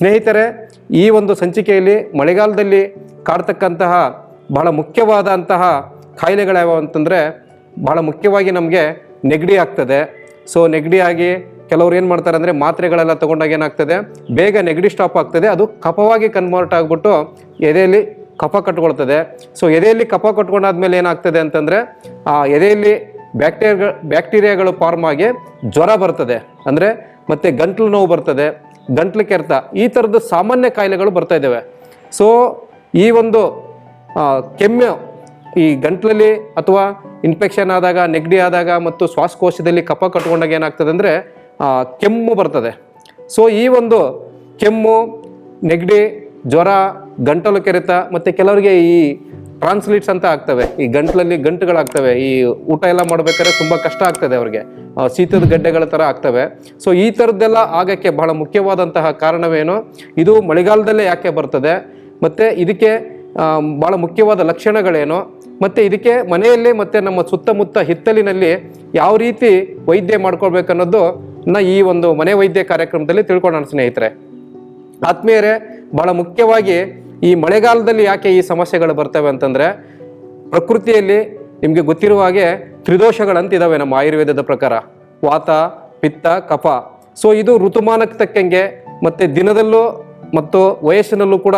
ಸ್ನೇಹಿತರೆ, ಈ ಒಂದು ಸಂಚಿಕೆಯಲ್ಲಿ ಮಳೆಗಾಲದಲ್ಲಿ ಕಾಡ್ತಕ್ಕಂತಹ ಬಹಳ ಮುಖ್ಯವಾದಂತಹ ಕಾಯಿಲೆಗಳ್ಯಾವು ಅಂತಂದರೆ, ಬಹಳ ಮುಖ್ಯವಾಗಿ ನಮಗೆ ನೆಗಡಿ ಆಗ್ತದೆ. ಸೊ ನೆಗಡಿಯಾಗಿ ಕೆಲವ್ರು ಏನು ಮಾಡ್ತಾರೆ ಅಂದರೆ ಮಾತ್ರೆಗಳೆಲ್ಲ ತಗೊಂಡಾಗ ಏನಾಗ್ತದೆ, ಬೇಗ ನೆಗಡಿ ಸ್ಟಾಪ್ ಆಗ್ತದೆ. ಅದು ಕಫವಾಗಿ ಕನ್ವರ್ಟ್ ಆಗಿಬಿಟ್ಟು ಎದೆಯಲ್ಲಿ ಕಫ ಕಟ್ಕೊಳ್ತದೆ. ಸೊ ಎದೆಯಲ್ಲಿ ಕಫ ಕಟ್ಕೊಂಡಾದ್ಮೇಲೆ ಏನಾಗ್ತದೆ ಅಂತಂದರೆ, ಆ ಎದೆಯಲ್ಲಿ ಬ್ಯಾಕ್ಟೀರಿಯಾಗಳು ಬ್ಯಾಕ್ಟೀರಿಯಾಗಳು ಫಾರ್ಮ್ ಆಗಿ ಜ್ವರ ಬರ್ತದೆ. ಅಂದರೆ ಮತ್ತು ಗಂಟ್ಲು ನೋವು ಬರ್ತದೆ. ಗಂಟ್ಲು ಕೆರೆತ, ಈ ಥರದ ಸಾಮಾನ್ಯ ಕಾಯಿಲೆಗಳು ಬರ್ತಾ ಇದ್ದಾವೆ. ಸೊ ಈ ಒಂದು ಕೆಮ್ಮು ಈ ಗಂಟ್ಲಲ್ಲಿ ಅಥವಾ ಇನ್ಫೆಕ್ಷನ್ ಆದಾಗ, ನೆಗಡಿ ಆದಾಗ ಮತ್ತು ಶ್ವಾಸಕೋಶದಲ್ಲಿ ಕಫ ಕಟ್ಕೊಂಡಾಗ ಏನಾಗ್ತದೆ ಅಂದರೆ ಕೆಮ್ಮು ಬರ್ತದೆ. ಸೊ ಈ ಒಂದು ಕೆಮ್ಮು, ನೆಗಡಿ, ಜ್ವರ, ಗಂಟಲು ಕೆರೆತ ಮತ್ತು ಕೆಲವರಿಗೆ ಈ ಟ್ರಾನ್ಸ್ಲಿಟ್ಸ್ ಅಂತ ಆಗ್ತವೆ. ಈ ಗಂಟ್ಲಲ್ಲಿ ಗಂಟುಗಳಾಗ್ತವೆ. ಈ ಊಟ ಎಲ್ಲ ಮಾಡ್ಬೇಕಾದ್ರೆ ತುಂಬ ಕಷ್ಟ ಆಗ್ತದೆ ಅವ್ರಿಗೆ. ಶೀತದ ಗಡ್ಡೆಗಳ ಥರ ಆಗ್ತವೆ. ಸೊ ಈ ಥರದ್ದೆಲ್ಲ ಆಗಕ್ಕೆ ಬಹಳ ಮುಖ್ಯವಾದಂತಹ ಕಾರಣವೇನು? ಇದು ಮಳೆಗಾಲದಲ್ಲೇ ಯಾಕೆ ಬರ್ತದೆ? ಮತ್ತು ಇದಕ್ಕೆ ಬಹಳ ಮುಖ್ಯವಾದ ಲಕ್ಷಣಗಳೇನು? ಮತ್ತು ಇದಕ್ಕೆ ಮನೆಯಲ್ಲೇ ಮತ್ತು ನಮ್ಮ ಸುತ್ತಮುತ್ತ ಹಿತ್ತಲಿನಲ್ಲಿ ಯಾವ ರೀತಿ ವೈದ್ಯ ಮಾಡ್ಕೊಳ್ಬೇಕನ್ನೋದು ನ ಈ ಒಂದು ಮನೆ ವೈದ್ಯ ಕಾರ್ಯಕ್ರಮದಲ್ಲಿ ತಿಳ್ಕೊಳ್ಳೋಣ ಸ್ನೇಹಿತರೆ. ಆತ್ಮೀಯರೇ, ಬಹಳ ಮುಖ್ಯವಾಗಿ ಈ ಮಳೆಗಾಲದಲ್ಲಿ ಯಾಕೆ ಈ ಸಮಸ್ಯೆಗಳು ಬರ್ತವೆ ಅಂತಂದರೆ ಪ್ರಕೃತಿಯಲ್ಲಿ ನಿಮಗೆ ಗೊತ್ತಿರುವ ಹಾಗೆ ತ್ರಿದೋಷಗಳಂತಿದ್ದಾವೆ ನಮ್ಮ ಆಯುರ್ವೇದದ ಪ್ರಕಾರ. ವಾತ, ಪಿತ್ತ, ಕಫ. ಸೊ ಇದು ಋತುಮಾನಕ್ಕೆ ತಕ್ಕಂಗೆ ಮತ್ತು ದಿನದಲ್ಲೂ ಮತ್ತು ವಯಸ್ಸಿನಲ್ಲೂ ಕೂಡ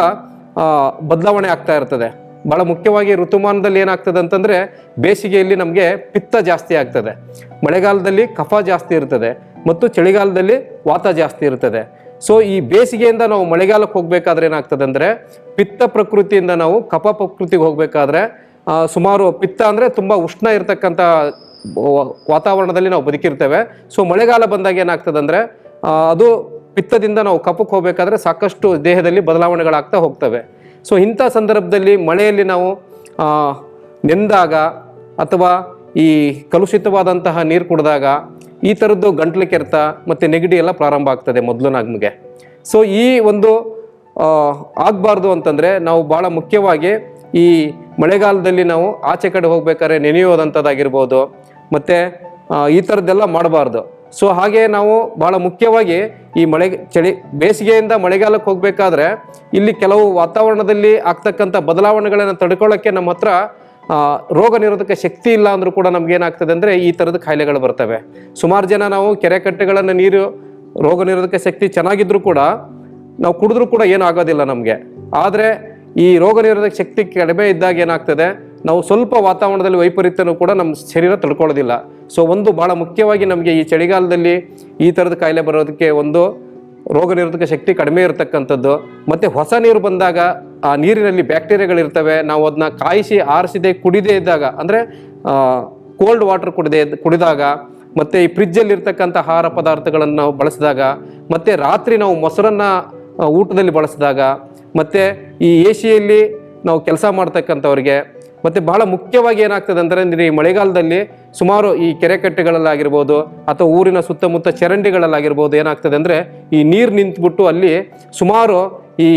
ಬದಲಾವಣೆ ಆಗ್ತಾ ಇರ್ತದೆ. ಬಹಳ ಮುಖ್ಯವಾಗಿ ಋತುಮಾನದಲ್ಲಿ ಏನಾಗ್ತದೆ ಅಂತಂದರೆ ಬೇಸಿಗೆಯಲ್ಲಿ ನಮಗೆ ಪಿತ್ತ ಜಾಸ್ತಿ ಆಗ್ತದೆ. ಮಳೆಗಾಲದಲ್ಲಿ ಕಫ ಜಾಸ್ತಿ ಇರ್ತದೆ ಮತ್ತು ಚಳಿಗಾಲದಲ್ಲಿ ವಾತ ಜಾಸ್ತಿ ಇರ್ತದೆ. ಸೊ ಈ ಬೇಸಿಗೆಯಿಂದ ನಾವು ಮಳೆಗಾಲಕ್ಕೆ ಹೋಗ್ಬೇಕಾದ್ರೆ ಏನಾಗ್ತದೆ ಅಂದರೆ ಪಿತ್ತ ಪ್ರಕೃತಿಯಿಂದ ನಾವು ಕಪ ಪ್ರಕೃತಿಗೆ ಹೋಗ್ಬೇಕಾದ್ರೆ ಸುಮಾರು ಪಿತ್ತ ಅಂದರೆ ತುಂಬ ಉಷ್ಣ ಇರತಕ್ಕಂಥ ವಾತಾವರಣದಲ್ಲಿ ನಾವು ಬದುಕಿರ್ತೇವೆ. ಸೊ ಮಳೆಗಾಲ ಬಂದಾಗ ಏನಾಗ್ತದೆ ಅಂದರೆ ಅದು ಪಿತ್ತದಿಂದ ನಾವು ಕಪಕ್ಕೆ ಹೋಗ್ಬೇಕಾದ್ರೆ ಸಾಕಷ್ಟು ದೇಹದಲ್ಲಿ ಬದಲಾವಣೆಗಳಾಗ್ತಾ ಹೋಗ್ತವೆ. ಸೊ ಇಂಥ ಸಂದರ್ಭದಲ್ಲಿ ಮಳೆಯಲ್ಲಿ ನಾವು ನೆಂದಾಗ ಅಥವಾ ಈ ಕಲುಷಿತವಾದಂತಹ ನೀರು ಕುಡಿದಾಗ ಈ ಥರದ್ದು ಗಂಟ್ಲು ಕೆರೆತ ಮತ್ತು ನೆಗಡಿ ಎಲ್ಲ ಪ್ರಾರಂಭ ಆಗ್ತದೆ ಮೊದಲು ನಮಗೆ. ಸೊ ಈ ಒಂದು ಆಗಬಾರ್ದು ಅಂತಂದರೆ ನಾವು ಭಾಳ ಮುಖ್ಯವಾಗಿ ಈ ಮಳೆಗಾಲದಲ್ಲಿ ನಾವು ಆಚೆ ಕಡೆ ಹೋಗ್ಬೇಕಾದ್ರೆ ನೆನೆಯೋದಂಥದ್ದಾಗಿರ್ಬೋದು ಮತ್ತು ಈ ಥರದ್ದೆಲ್ಲ ಮಾಡಬಾರ್ದು. ಸೊ ಹಾಗೆ ನಾವು ಭಾಳ ಮುಖ್ಯವಾಗಿ ಈ ಮಳೆ, ಚಳಿ, ಬೇಸಿಗೆಯಿಂದ ಮಳೆಗಾಲಕ್ಕೆ ಹೋಗಬೇಕಾದ್ರೆ ಇಲ್ಲಿ ಕೆಲವು ವಾತಾವರಣದಲ್ಲಿ ಆಗ್ತಕ್ಕಂಥ ಬದಲಾವಣೆಗಳನ್ನು ತಡ್ಕೊಳ್ಳೋಕ್ಕೆ ನಮ್ಮ ಹತ್ರ ರೋಗ ನಿರೋಧಕ ಶಕ್ತಿ ಇಲ್ಲ ಅಂದರೂ ಕೂಡ ನಮ್ಗೆ ಏನಾಗ್ತದೆ ಅಂದರೆ ಈ ಥರದ ಕಾಯಿಲೆಗಳು ಬರ್ತವೆ. ಸುಮಾರು ಜನ ನಾವು ಕೆರೆ ಕಟ್ಟೆಗಳನ್ನು ನೀರು, ರೋಗ ನಿರೋಧಕ ಶಕ್ತಿ ಚೆನ್ನಾಗಿದ್ರೂ ಕೂಡ ನಾವು ಕುಡಿದ್ರೂ ಕೂಡ ಏನೂ ಆಗೋದಿಲ್ಲ ನಮಗೆ. ಆದರೆ ಈ ರೋಗ ನಿರೋಧಕ ಶಕ್ತಿ ಕಡಿಮೆ ಇದ್ದಾಗ ಏನಾಗ್ತದೆ, ನಾವು ಸ್ವಲ್ಪ ವಾತಾವರಣದಲ್ಲಿ ವೈಪರೀತ್ಯನೂ ಕೂಡ ನಮ್ಮ ಶರೀರ ತಡ್ಕೊಳ್ಳೋದಿಲ್ಲ. ಸೊ ಒಂದು ಭಾಳ ಮುಖ್ಯವಾಗಿ ನಮಗೆ ಈ ಚಳಿಗಾಲದಲ್ಲಿ ಈ ಥರದ ಕಾಯಿಲೆ ಬರೋದಕ್ಕೆ ಒಂದು ರೋಗ ನಿರೋಧಕ ಶಕ್ತಿ ಕಡಿಮೆ ಇರತಕ್ಕಂಥದ್ದು, ಮತ್ತು ಹೊಸ ನೀರು ಬಂದಾಗ ಆ ನೀರಿನಲ್ಲಿ ಬ್ಯಾಕ್ಟೀರಿಯಾಗಳಿರ್ತವೆ ನಾವು ಅದನ್ನ ಕಾಯಿಸಿ ಆರಿಸಿದೆ, ಕುಡಿದೇ ಇದ್ದಾಗ, ಅಂದರೆ ಕೋಲ್ಡ್ ವಾಟರ್ ಕುಡಿದೆ ಕುಡಿದಾಗ, ಮತ್ತು ಈ ಫ್ರಿಜ್ಜಲ್ಲಿ ಇರ್ತಕ್ಕಂಥ ಆಹಾರ ಪದಾರ್ಥಗಳನ್ನು ನಾವು ಬಳಸಿದಾಗ, ಮತ್ತು ರಾತ್ರಿ ನಾವು ಮೊಸರನ್ನು ಊಟದಲ್ಲಿ ಬಳಸಿದಾಗ, ಮತ್ತು ಈ ಎ ನಾವು ಕೆಲಸ ಮಾಡ್ತಕ್ಕಂಥವ್ರಿಗೆ ಮತ್ತು ಬಹಳ ಮುಖ್ಯವಾಗಿ ಏನಾಗ್ತದೆ ಅಂದರೆ ಈ ಮಳೆಗಾಲದಲ್ಲಿ ಸುಮಾರು ಈ ಕೆರೆ ಕಟ್ಟೆಗಳಲ್ಲಾಗಿರ್ಬೋದು ಅಥವಾ ಊರಿನ ಸುತ್ತಮುತ್ತ ಚರಂಡಿಗಳಲ್ಲಾಗಿರ್ಬೋದು ಏನಾಗ್ತದೆ ಅಂದರೆ ಈ ನೀರು ನಿಂತುಬಿಟ್ಟು ಅಲ್ಲಿ ಸುಮಾರು ಈ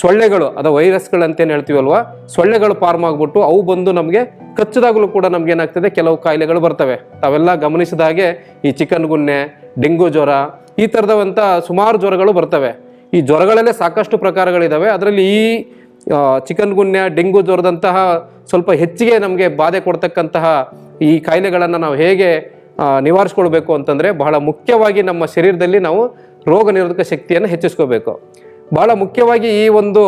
ಸೊಳ್ಳೆಗಳು ಅಥವಾ ವೈರಸ್ಗಳಂತೇನು ಹೇಳ್ತೀವಲ್ವ ಸೊಳ್ಳೆಗಳು ಫಾರ್ಮ್ ಆಗಿಬಿಟ್ಟು ಅವು ಬಂದು ನಮಗೆ ಕಚ್ಚಿದಾಗಲೂ ಕೂಡ ನಮ್ಗೆ ಏನಾಗ್ತದೆ, ಕೆಲವು ಕಾಯಿಲೆಗಳು ಬರ್ತವೆ. ತಾವೆಲ್ಲ ಗಮನಿಸಿದ ಹಾಗೆ ಈ ಚಿಕನ್ ಗುನ್ನೆ, ಡೆಂಗು ಜ್ವರ, ಈ ಥರದವಂಥ ಸುಮಾರು ಜ್ವರಗಳು ಬರ್ತವೆ. ಈ ಜ್ವರಗಳಲ್ಲೇ ಸಾಕಷ್ಟು ಪ್ರಕಾರಗಳಿದ್ದಾವೆ ಅದರಲ್ಲಿ ಈ ಚಿಕನ್ ಗುನ್ಯ, ಡೆಂಗು ಜ್ವರದಂತಹ ಸ್ವಲ್ಪ ಹೆಚ್ಚಿಗೆ ನಮಗೆ ಬಾಧೆ ಕೊಡ್ತಕ್ಕಂತಹ ಈ ಕಾಯಿಲೆಗಳನ್ನು ನಾವು ಹೇಗೆ ನಿವಾರಿಸ್ಕೊಳ್ಬೇಕು ಅಂತಂದರೆ ಬಹಳ ಮುಖ್ಯವಾಗಿ ನಮ್ಮ ಶರೀರದಲ್ಲಿ ನಾವು ರೋಗ ನಿರೋಧಕ ಶಕ್ತಿಯನ್ನು ಹೆಚ್ಚಿಸ್ಕೋಬೇಕು. ಬಹಳ ಮುಖ್ಯವಾಗಿ ಈ ಒಂದು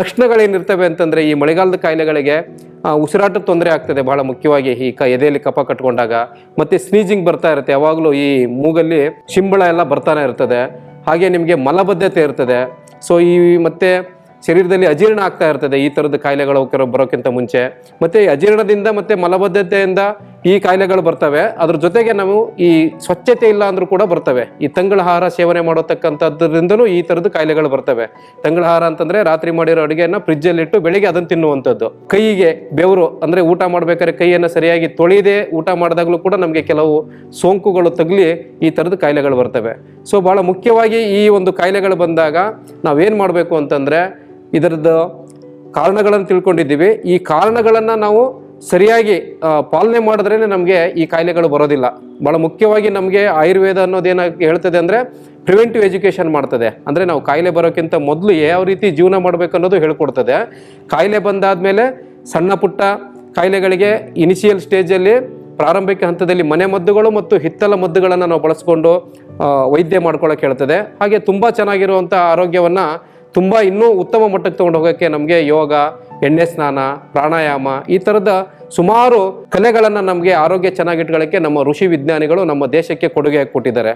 ಲಕ್ಷಣಗಳೇನಿರ್ತವೆ ಅಂತಂದರೆ ಈ ಮಳೆಗಾಲದ ಕಾಯಿಲೆಗಳಿಗೆ ಉಸಿರಾಟದ ತೊಂದರೆ ಆಗ್ತದೆ ಬಹಳ ಮುಖ್ಯವಾಗಿ ಈ ಕ, ಎದೆಯಲ್ಲಿ ಕಫ ಕಟ್ಕೊಂಡಾಗ. ಮತ್ತು ಸ್ನೀಜಿಂಗ್ ಬರ್ತಾ ಇರುತ್ತೆ, ಯಾವಾಗಲೂ ಈ ಮೂಗಲ್ಲಿ ಶಿಂಬಳ ಎಲ್ಲ ಬರ್ತಾನೆ ಇರ್ತದೆ. ಹಾಗೆ ನಿಮಗೆ ಮಲಬದ್ಧತೆ ಇರ್ತದೆ. ಸೊ ಈ ಮತ್ತೆ ಶರೀರದಲ್ಲಿ ಅಜೀರ್ಣ ಆಗ್ತಾ ಇರ್ತದೆ. ಈ ಥರದ ಕಾಯಿಲೆಗಳು ಬರೋಕ್ಕಿಂತ ಮುಂಚೆ. ಮತ್ತು ಅಜೀರ್ಣದಿಂದ ಮತ್ತು ಮಲಬದ್ಧತೆಯಿಂದ ಈ ಕಾಯಿಲೆಗಳು ಬರ್ತವೆ. ಅದ್ರ ಜೊತೆಗೆ ನಾವು ಈ ಸ್ವಚ್ಛತೆ ಇಲ್ಲ ಅಂದ್ರೂ ಕೂಡ ಬರ್ತವೆ. ಈ ತಂಗಳಹಾರ ಸೇವನೆ ಮಾಡತಕ್ಕಂಥದ್ದರಿಂದಲೂ ಈ ಥರದ ಕಾಯಿಲೆಗಳು ಬರ್ತವೆ. ತಂಗಳಹಾರ ಅಂತಂದರೆ ರಾತ್ರಿ ಮಾಡಿರೋ ಅಡುಗೆಯನ್ನು ಫ್ರಿಜ್ಜಲ್ಲಿಟ್ಟು ಬೆಳಿಗ್ಗೆ ಅದನ್ನು ತಿನ್ನುವಂಥದ್ದು. ಕೈಗೆ ಬೆವರು ಅಂದರೆ ಊಟ ಮಾಡ್ಬೇಕಾದ್ರೆ ಕೈಯನ್ನು ಸರಿಯಾಗಿ ತೊಳೆಯದೆ ಊಟ ಮಾಡಿದಾಗಲೂ ಕೂಡ ನಮಗೆ ಕೆಲವು ಸೋಂಕುಗಳು ತಗಲಿ ಈ ಥರದ ಕಾಯಿಲೆಗಳು ಬರ್ತವೆ. ಸೊ ಭಾಳ ಮುಖ್ಯವಾಗಿ ಈ ಒಂದು ಕಾಯಿಲೆಗಳು ಬಂದಾಗ ನಾವೇನು ಮಾಡಬೇಕು ಅಂತಂದರೆ ಇದರದ್ದು ಕಾರಣಗಳನ್ನು ತಿಳ್ಕೊಂಡಿದ್ದೀವಿ. ಈ ಕಾರಣಗಳನ್ನು ನಾವು ಸರಿಯಾಗಿ ಪಾಲನೆ ಮಾಡಿದ್ರೇ ನಮಗೆ ಈ ಕಾಯಿಲೆಗಳು ಬರೋದಿಲ್ಲ. ಭಾಳ ಮುಖ್ಯವಾಗಿ ನಮಗೆ ಆಯುರ್ವೇದ ಅನ್ನೋದೇನ ಹೇಳ್ತದೆ ಅಂದರೆ ಪ್ರಿವೆಂಟಿವ್ ಎಜುಕೇಷನ್ ಮಾಡ್ತದೆ. ಅಂದರೆ ನಾವು ಕಾಯಿಲೆ ಬರೋಕ್ಕಿಂತ ಮೊದಲು ಯಾವ ರೀತಿ ಜೀವನ ಮಾಡಬೇಕು ಅನ್ನೋದು ಹೇಳ್ಕೊಡ್ತದೆ. ಕಾಯಿಲೆ ಬಂದಾದಮೇಲೆ ಸಣ್ಣ ಪುಟ್ಟ ಕಾಯಿಲೆಗಳಿಗೆ ಇನಿಷಿಯಲ್ ಸ್ಟೇಜಲ್ಲಿ ಪ್ರಾರಂಭಿಕ ಹಂತದಲ್ಲಿ ಮನೆ ಮದ್ದುಗಳು ಮತ್ತು ಹಿತ್ತಲ ಮದ್ದುಗಳನ್ನು ನಾವು ಬಳಸ್ಕೊಂಡು ವೈದ್ಯ ಮಾಡ್ಕೊಳ್ಳೋಕೆ ಹೇಳ್ತದೆ. ಹಾಗೆ ತುಂಬ ಚೆನ್ನಾಗಿರುವಂಥ ಆರೋಗ್ಯವನ್ನು ತುಂಬ ಇನ್ನೂ ಉತ್ತಮ ಮಟ್ಟಕ್ಕೆ ತಗೊಂಡು ಹೋಗೋಕ್ಕೆ ನಮಗೆ ಯೋಗ, ಎಣ್ಣೆ ಸ್ನಾನ, ಪ್ರಾಣಾಯಾಮ ಈ ಥರದ ಸುಮಾರು ಕಲೆಗಳನ್ನು ನಮಗೆ ಆರೋಗ್ಯ ಚೆನ್ನಾಗಿಟ್ಕೊಳ್ಳೋಕ್ಕೆ ನಮ್ಮ ಋಷಿ ವಿಜ್ಞಾನಿಗಳು ನಮ್ಮ ದೇಶಕ್ಕೆ ಕೊಡುಗೆ ಕೊಟ್ಟಿದ್ದಾರೆ.